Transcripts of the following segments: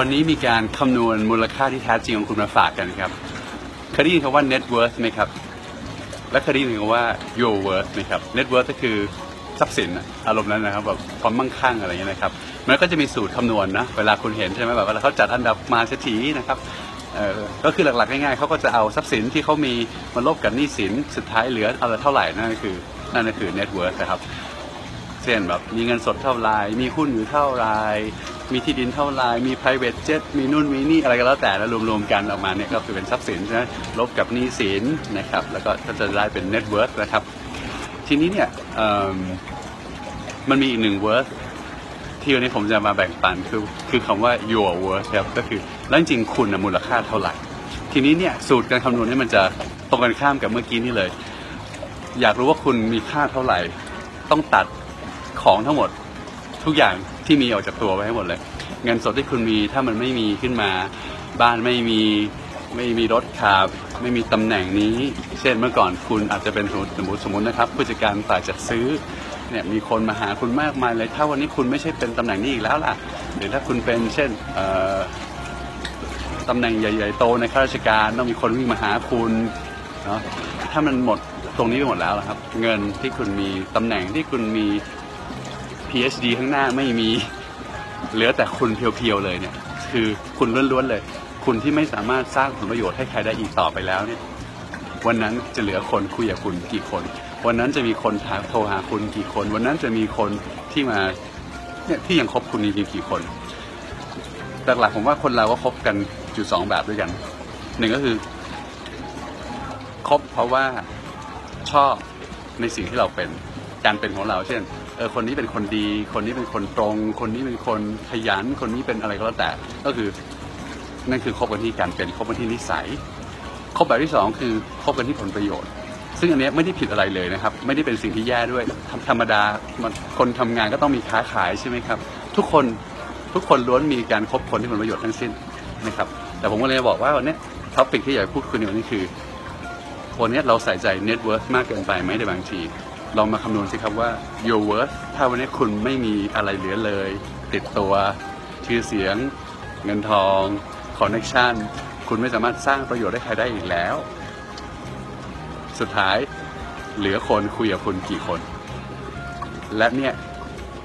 วันนี้มีการคำนวณมูลค่าที่แท้จริงของคุณมาฝากกันครับเคยได้ยินคำว่า net worth ไหมครับ และเคยได้ยินคำว่า your worth ไหมครับ net worth ก็คือทรัพย์สินอารมณ์นั้นนะครับแบบความมั่งคั่งอะไรอย่างเงี้ยนะครับมันก็จะมีสูตรคำนวณนะเวลาคุณเห็นใช่ไหมแบบเวลาเขาจัดอันดับมาเศรษฐีนะครับก็คือหลักๆง่ายๆเขาก็จะเอาทรัพย์สินที่เขามีมาลบกับหนี้สินสุดท้ายเหลืออะไรเท่าไหร่นั่นก็คือนั่นก็คือ net worth นะครับ เช่นแบบมีเงินสดเท่าไรมีหุ้นอยู่เท่าไรมีที่ดินเท่าไรมี private jet มีนู่นมีนี่อะไรก็แล้วแต่แล้วรวมๆกันออกมาเนี่ยก็คือเป็นทรัพย์สินใช่ไหมลบกับหนี้สินนะครับแล้วก็ก็จะได้เป็น net worth นะครับ ทีนี้เนี่ยมันมีอีกหนึ่ง worth ที่วันนี้ผมจะมาแบ่งปันคือคือคำว่า your worth ครับก็คือแล้วจริงคุณนะมูลค่าเท่าไหร่ ทีนี้เนี่ยสูตรการคำนวณนี่มันจะตรงกันข้ามกับเมื่อกี้นี่เลย อยากรู้ว่าคุณมีค่าเท่าไหร่ ต้องตัด ของทั้งหมดทุกอย่างที่มีออกจากตัวไปให้หมดเลย เงินสดที่คุณมีถ้ามันไม่มีขึ้นมา บ้านไม่มีไม่มีรถขับไม่มีตำแหน่งนี้ เช่นเมื่อก่อนคุณอาจจะเป็นสมมติสมมตินะครับผู้จัดการฝ่ายจัดซื้อเนี่ยมีคนมาหาคุณมากมายเลย ถ้าวันนี้คุณไม่ใช่เป็นตำแหน่งนี้อีกแล้วล่ะ หรือถ้าคุณเป็นเช่นตำแหน่งใหญ่ๆโตในข้าราชการต้องมีคนวิ่งมาหาคุณเนาะถ้ามันหมดตรงนี้ไปหมดแล้วนะครับ เงินที่คุณมีตำแหน่งที่คุณมี PhD ข้างหน้าไม่มี เหลือแต่คุณเพียวๆเลยเนี่ย คือคุณล้วนๆเลย คุณที่ไม่สามารถสร้างผลประโยชน์ให้ใครได้อีกต่อไปแล้วเนี่ย วันนั้นจะเหลือคนคุยกับคุณกี่คน วันนั้นจะมีคนถามโทรหาคุณกี่คน วันนั้นจะมีคนที่มาเนี่ยที่ยังคบคุณจริงๆกี่คนหลักๆผมว่าคนเราก็คบกันอยู่สองแบบด้วยกันหนึ่งก็คือคบเพราะว่าชอบในสิ่งที่เราเป็นการเป็นของเราเช่น เออคนนี้เป็นคนดี คนนี้เป็นคนตรง คนนี้เป็นคนขยัน คนนี้เป็นอะไรก็แล้วแต่ ก็คือนั่นคือคบกันที่การเป็นคบกันที่นิสัยคบแบบที่สองคือคบกันที่ผลประโยชน์ ซึ่งอันนี้ไม่ได้ผิดอะไรเลยนะครับ ไม่ได้เป็นสิ่งที่แย่ด้วยธรรมดาคนทำงานก็ต้องมีค้าขายใช่ไหมครับ ทุกคนทุกคนล้วนมีการคบคนที่ผลประโยชน์ทั้งสิ้นนะครับ แต่ผมก็เลยบอกว่าวันนี้ท็อปิกที่อยากพูดคุยในวันนี้คือวันนี้เราใส่ใจ net worth มากเกินไปไหมในบางที ลองมาคำนวณสิครับว่า your worth ถ้าวันนี้คุณไม่มีอะไรเหลือเลย ติดตัว ชื่อเสียง เงินทอง connection คุณไม่สามารถสร้างประโยชน์ให้ใครได้อีกแล้ว สุดท้ายเหลือคนคุยกับคุณกี่คน และเนี่ย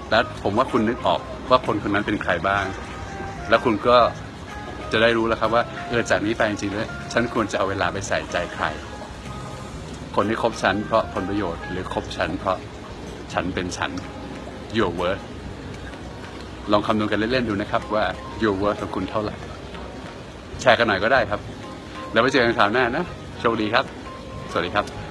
แล้วผมว่าคุณนึกออกว่าคนคนนั้นเป็นใครบ้าง แล้วคุณก็จะได้รู้แล้วครับว่าเออจากนี้ไปจริงๆแล้วฉันควรจะเอาเวลาไปใส่ใจใคร คนที่คบฉันเพราะผลประโยชน์หรือคบฉันเพราะฉันเป็นฉัน your worth ลองคำนวณกันเล่นๆดูนะครับว่า your worth ของคุณเท่าไหร่ แชร์กันหน่อยก็ได้ครับ แล้วไปเจอกันคราวหน้านะ โชคดีครับ สวัสดีครับ